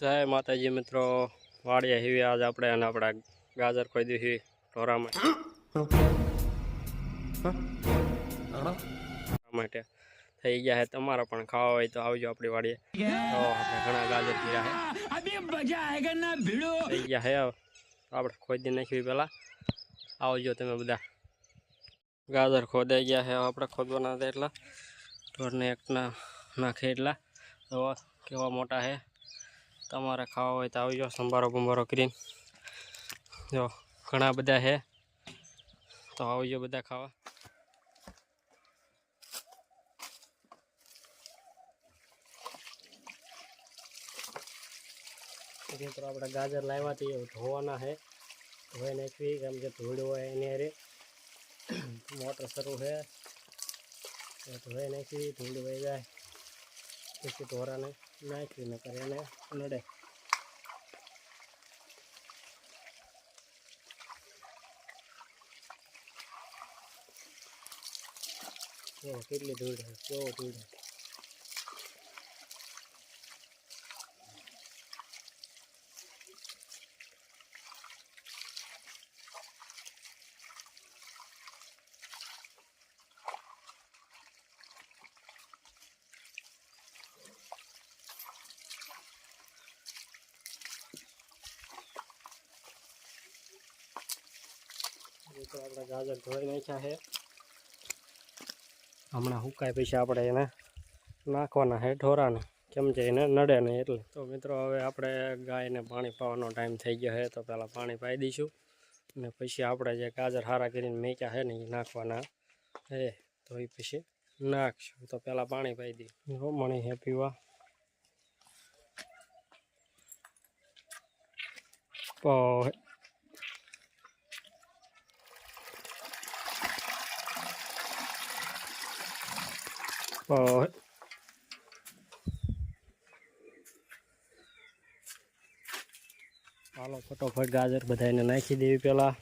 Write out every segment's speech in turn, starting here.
જય માતાજી મિત્રો. વાડીએ હીવી આજ આપણે અને આપણા ગાજર ખોઈ દીધી ઢોરામાં. માટે થઈ ગયા છે તમારે પણ ખાવા હોય તો આવજો આપણી વાડીએ. તો આપણે ઘણા ગાજર પીરા છે થઈ ગયા છે. આપણે ખોદી નાખ્યું પહેલાં. આવજો તમે બધા. ગાજર ખોદાઈ ગયા છે આપણે ખોદવાના હતા એટલા. ઢોરને એકના નાખે એટલા. તો કેવા મોટા છે તમારે ખાવા હોય તો આવજો, સંભારો બંભારો કરીને. જો, ઘણા બધા છે. તો આવજો બધા ખાવા. મિત્રો, આપણે ગાજર લાવ્યા હતી ધોવાના છે. ધોઈ નાખવી, કેમ કે ધૂળ હોય એની અરે મોટર શરૂ છે. ધોઈ નાખવી ધૂળ વહી જાય. પછી ઢોરાને નાખીને કરે એને નડે. કેટલી ધૂળ કેવો ધૂળ તો આપણે ગાજર ધોઈ નાખ્યા છે. હમણાં હુકાય પછી આપણે એને નાખવાના છે ઢોરાને. કેમ છે એને નડે નહીં એટલે. તો મિત્રો, હવે આપણે ગાયને પાણી પાવાનો ટાઈમ થઈ ગયો છે, તો પહેલાં પાણી પાઈ દઈશું. અને પછી આપણે જે ગાજર હારા કરીને મેક્યા છે ને એ નાખવાના હે તો એ પછી નાખશું. તો પહેલાં પાણી પાઈ દઈએ. મણી હે પીવા. પ પ હાલો, ફટોફટ ગાજર બધાને નાખી દેવી પહેલાં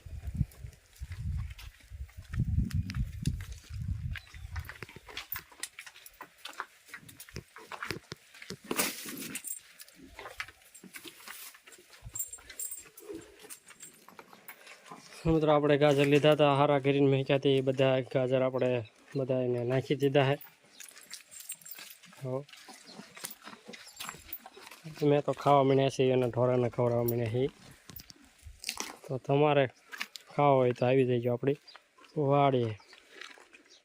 મિત્રો, આપણે ગાજર લીધા હતા, હારા કરીને મેં ક્યાંથી બધા ગાજર આપણે બધા એને નાખી દીધા છે. મેં તો ખાવા માંડ્યા છીએ અને ઢોરાને ખવડાવવા માંડ્યા છે તો તમારે ખાવા હોય તો આવી જજો આપણી. વાડીએ.